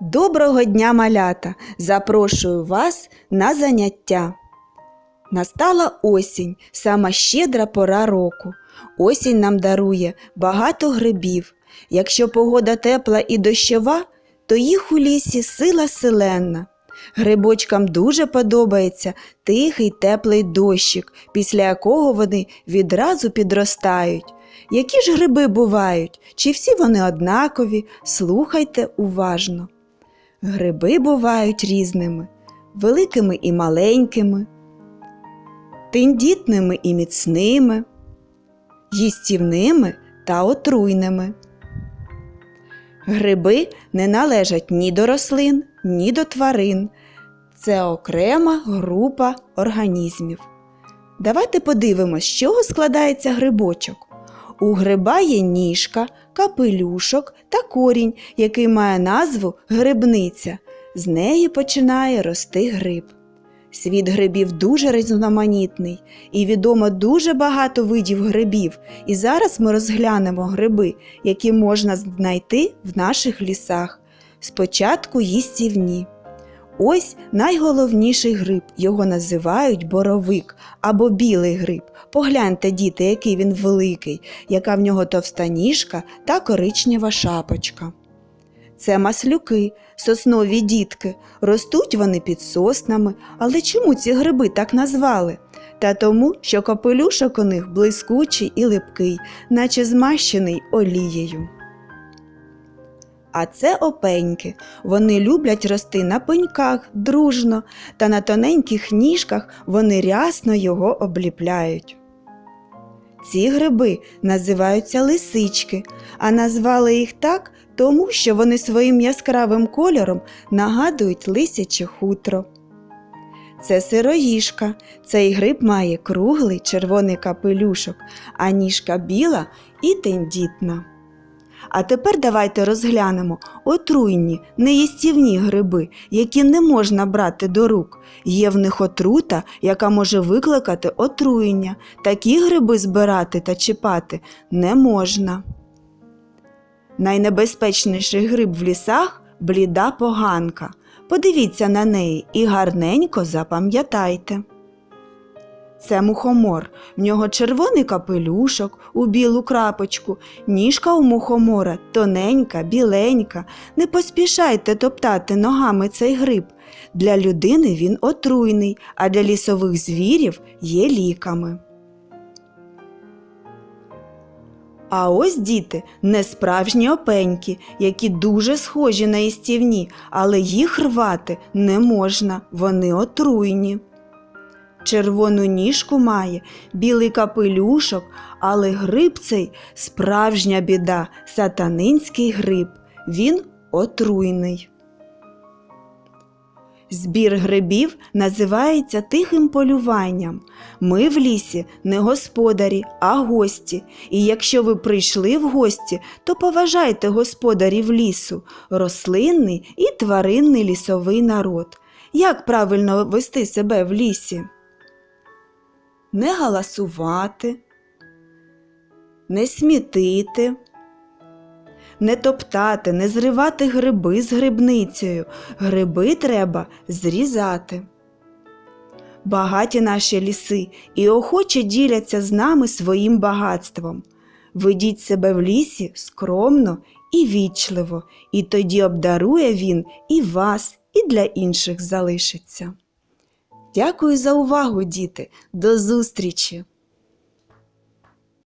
Доброго дня, малята! Запрошую вас на заняття. Настала осінь, сама щедра пора року. Осінь нам дарує багато грибів. Якщо погода тепла і дощова, то їх у лісі сила селенна. Грибочкам дуже подобається тихий теплий дощик, після якого вони відразу підростають. Які ж гриби бувають? Чи всі вони однакові? Слухайте уважно. Гриби бувають різними, великими і маленькими, тендітними і міцними, їстівними та отруйними. Гриби не належать ні до рослин, ні до тварин. Це окрема група організмів. Давайте подивимось, з чого складається грибочок. У гриба є ніжка, капелюшок та корінь, який має назву грибниця. З неї починає рости гриб. Світ грибів дуже різноманітний і відомо дуже багато видів грибів. І зараз ми розглянемо гриби, які можна знайти в наших лісах. Спочатку їстівні. Ось найголовніший гриб. Його називають боровик або білий гриб. Погляньте, діти, який він великий, яка в нього товста ніжка та коричнева шапочка. Це маслюки, соснові дітки. Ростуть вони під соснами. Але чому ці гриби так назвали? Та тому, що капелюшок у них блискучий і липкий, наче змащений олією. А це опеньки. Вони люблять рости на пеньках дружно, та на тоненьких ніжках вони рясно його обліпляють. Ці гриби називаються лисички, а назвали їх так, тому що вони своїм яскравим кольором нагадують лисяче хутро. Це сироїжка. Цей гриб має круглий червоний капелюшок, а ніжка біла і тендітна. А тепер давайте розглянемо отруйні, неїстівні гриби, які не можна брати до рук. Є в них отрута, яка може викликати отруєння. Такі гриби збирати та чіпати не можна. Найнебезпечніший гриб в лісах бліда поганка. Подивіться на неї і гарненько запам'ятайте. Це мухомор. В нього червоний капелюшок у білу крапочку, ніжка у мухомора тоненька, біленька. Не поспішайте топтати ногами цей гриб. Для людини він отруйний, а для лісових звірів є ліками. А ось діти несправжні опеньки, які дуже схожі на істівні, але їх рвати не можна, вони отруйні. Червону ніжку має, білий капелюшок, але гриб цей справжня біда, сатанинський гриб. Він отруйний. Збір грибів називається тихим полюванням. Ми в лісі не господарі, а гості. І якщо ви прийшли в гості, то поважайте господарів лісу, рослинний і тваринний лісовий народ. Як правильно вести себе в лісі? Не галасувати, не смітити, не топтати, не зривати гриби з грибницею. Гриби треба зрізати. Багаті наші ліси і охоче діляться з нами своїм багатством. Ведіть себе в лісі скромно і вічливо, і тоді обдарує він і вас, і для інших залишиться. Дякую за увагу, діти. До зустрічі!